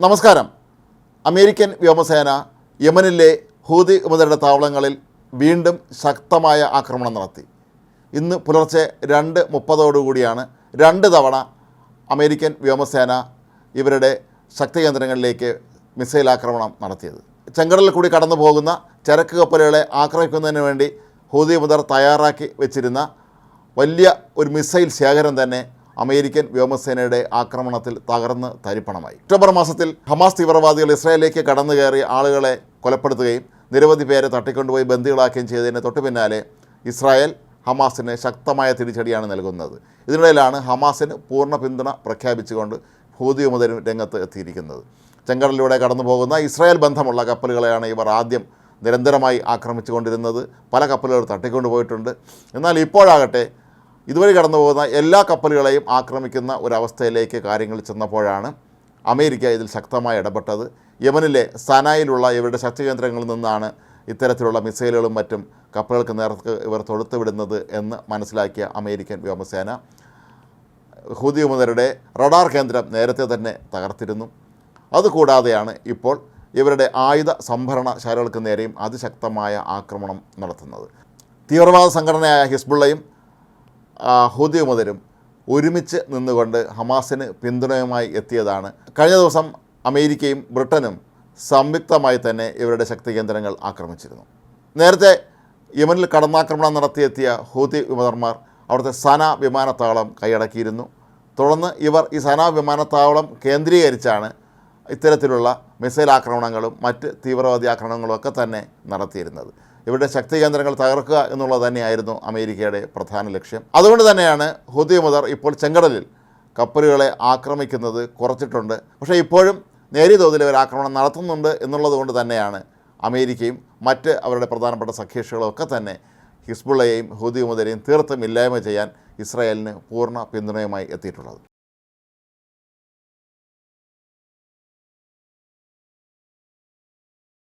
നമസ്കാരം. അമേരിക്കൻ വ്യോമസേന യമനിലെ ഹൂതി ഉപതരുടെ താവളങ്ങളിൽ വീണ്ടും ശക്തമായ ആക്രമണം നടത്തി. ഇന്ന് പുലർച്ചെ രണ്ട് മുപ്പതോടുകൂടിയാണ് രണ്ട് തവണ അമേരിക്കൻ വ്യോമസേന ഇവരുടെ ശക്തി കേന്ദ്രങ്ങളിലേക്ക് മിസൈൽ ആക്രമണം നടത്തിയത്. ചെങ്കടലിൽ കൂടി കടന്നു പോകുന്ന ചരക്ക് കപ്പലുകളെ ആക്രമിക്കുന്നതിന് വേണ്ടി ഹൂതി ഉപതർ തയ്യാറാക്കി വെച്ചിരുന്ന വലിയ ഒരു മിസൈൽ ശേഖരം തന്നെ അമേരിക്കൻ വ്യോമസേനയുടെ ആക്രമണത്തിൽ തകർന്ന് തരിപ്പണമായി. ഒക്ടോബർ മാസത്തിൽ ഹമാസ് തീവ്രവാദികൾ ഇസ്രായേലിലേക്ക് കടന്നു കയറി ആളുകളെ കൊലപ്പെടുത്തുകയും നിരവധി പേരെ തട്ടിക്കൊണ്ടുപോയി ബന്ദികളാക്കുകയും ചെയ്തതിന് തൊട്ടു പിന്നാലെ ഇസ്രായേൽ ഹമാസിന് ശക്തമായ തിരിച്ചടിയാണ് നൽകുന്നത്. ഇതിനിടയിലാണ് ഹമാസിന് പൂർണ പിന്തുണ പ്രഖ്യാപിച്ചുകൊണ്ട് ഹൂതി മുതലും രംഗത്ത് എത്തിയിരിക്കുന്നത്. ചെങ്കടലിലൂടെ കടന്നു പോകുന്ന ഇസ്രായേൽ ബന്ധമുള്ള കപ്പലുകളെയാണ് ഇവർ ആദ്യം നിരന്തരമായി ആക്രമിച്ചുകൊണ്ടിരുന്നത്. പല കപ്പലുകൾ തട്ടിക്കൊണ്ടുപോയിട്ടുണ്ട്. എന്നാൽ ഇപ്പോഴാകട്ടെ ഇതുവഴി കടന്നു പോകുന്ന എല്ലാ കപ്പലുകളെയും ആക്രമിക്കുന്ന ഒരവസ്ഥയിലേക്ക് കാര്യങ്ങൾ ചെന്നപ്പോഴാണ് അമേരിക്ക ഇതിൽ ശക്തമായി ഇടപെട്ടത്. യമനിലെ സനായിലുള്ള ഇവരുടെ ശക്തി കേന്ദ്രങ്ങളിൽ നിന്നാണ് ഇത്തരത്തിലുള്ള മിസൈലുകളും മറ്റും കപ്പലുകൾക്ക് നേർക്ക് ഇവർ തൊടുത്തുവിടുന്നത് എന്ന് മനസ്സിലാക്കിയ അമേരിക്കൻ വ്യോമസേന. ഹൂതി റഡാർ കേന്ദ്രം നേരത്തെ തന്നെ തകർത്തിരുന്നു. അതുകൂടാതെയാണ് ഇപ്പോൾ ഇവരുടെ ആയുധ സംഭരണ ശാലകൾക്ക് നേരെയും അതിശക്തമായ ആക്രമണം നടത്തുന്നത്. തീവ്രവാദ സംഘടനയായ ഹിസ്ബുള്ളയും ഹൂതി ഒരുമിച്ച് നിന്നുകൊണ്ട് ഹമാസിന് പിന്തുണയുമായി എത്തിയതാണ്. കഴിഞ്ഞ ദിവസം അമേരിക്കയും ബ്രിട്ടനും സംയുക്തമായി തന്നെ ഇവരുടെ ശക്തി കേന്ദ്രങ്ങൾ ആക്രമിച്ചിരുന്നു. നേരത്തെ യമനിൽ കടന്നാക്രമണം നടത്തിയെത്തിയ ഹൂതി വിമതന്മാർ അവിടുത്തെ സന വിമാനത്താവളം കൈയടക്കിയിരുന്നു. തുടർന്ന് ഇവർ ഈ സന വിമാനത്താവളം കേന്ദ്രീകരിച്ചാണ് ഇത്തരത്തിലുള്ള മിസൈൽ ആക്രമണങ്ങളും മറ്റ് തീവ്രവാദി ആക്രമണങ്ങളും ഒക്കെ തന്നെ നടത്തിയിരുന്നത്. ഇവിടെ ശക്തി കേന്ദ്രങ്ങൾ തകർക്കുക എന്നുള്ളത് തന്നെയായിരുന്നു അമേരിക്കയുടെ പ്രധാന ലക്ഷ്യം. അതുകൊണ്ട് തന്നെയാണ് ഹുദി മുതർ ഇപ്പോൾ ചെങ്കടലിൽ കപ്പലുകളെ ആക്രമിക്കുന്നത് കുറച്ചിട്ടുണ്ട്. പക്ഷേ ഇപ്പോഴും നേരിയ തോതിൽ ഇവർ ആക്രമണം നടത്തുന്നുണ്ട് എന്നുള്ളത് കൊണ്ട് തന്നെയാണ് അമേരിക്കയും മറ്റ് അവരുടെ പ്രധാനപ്പെട്ട സഖ്യകക്ഷികളും ഒക്കെ തന്നെ ഹിസ്ബുള്ളയെയും ഹുദി മുതലെയും തീർത്തും ഇല്ലായ്മ ചെയ്യാൻ ഇസ്രായേലിന് പൂർണ പിന്തുണയുമായി എത്തിയിട്ടുള്ളത്.